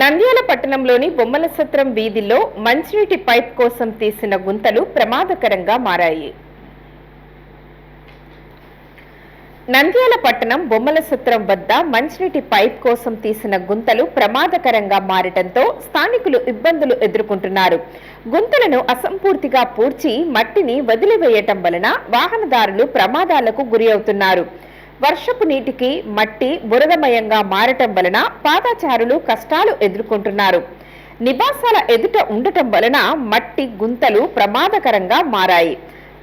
నంద్యాల పట్టణంలోని బొమ్మల సత్రం వీధిలో మంచినీటి పైప్ కోసం తీసిన గుంతలు ప్రమాదకరంగా మారాయి. నంద్యాల పట్టణం బొమ్మల సత్రం వద్ద మంచినీటి పైప్ కోసం తీసిన గుంతలు ప్రమాదకరంగా మారటంతో స్థానికులు ఇబ్బందులు ఎదుర్కొంటున్నారు. గుంతలను అసంపూర్తిగా పూడ్చి మట్టిని వదిలివేయటం వలన వాహనదారులు ప్రమాదాలకు గురి అవుతున్నారు. వర్షపు నీటికి మట్టి బురదమయంగా మారటం వలన పాదాచారులు కష్టాలు ఎదుర్కొంటున్నారు. నివాసాల ఎదుట ఉండటం వలన మట్టి గుంతలు ప్రమాదకరంగా మారాయి.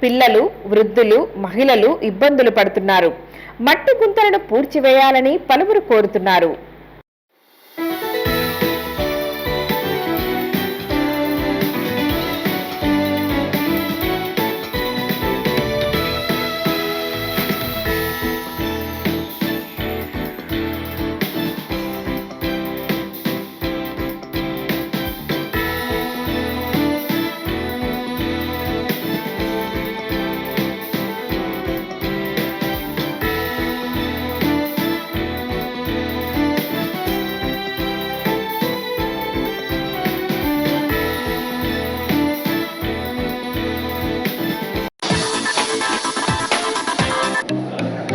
పిల్లలు వృద్ధులు మహిళలు ఇబ్బందులు పడుతున్నారు. మట్టి గుంతలను పూడ్చివేయాలని పలువురు కోరుతున్నారు.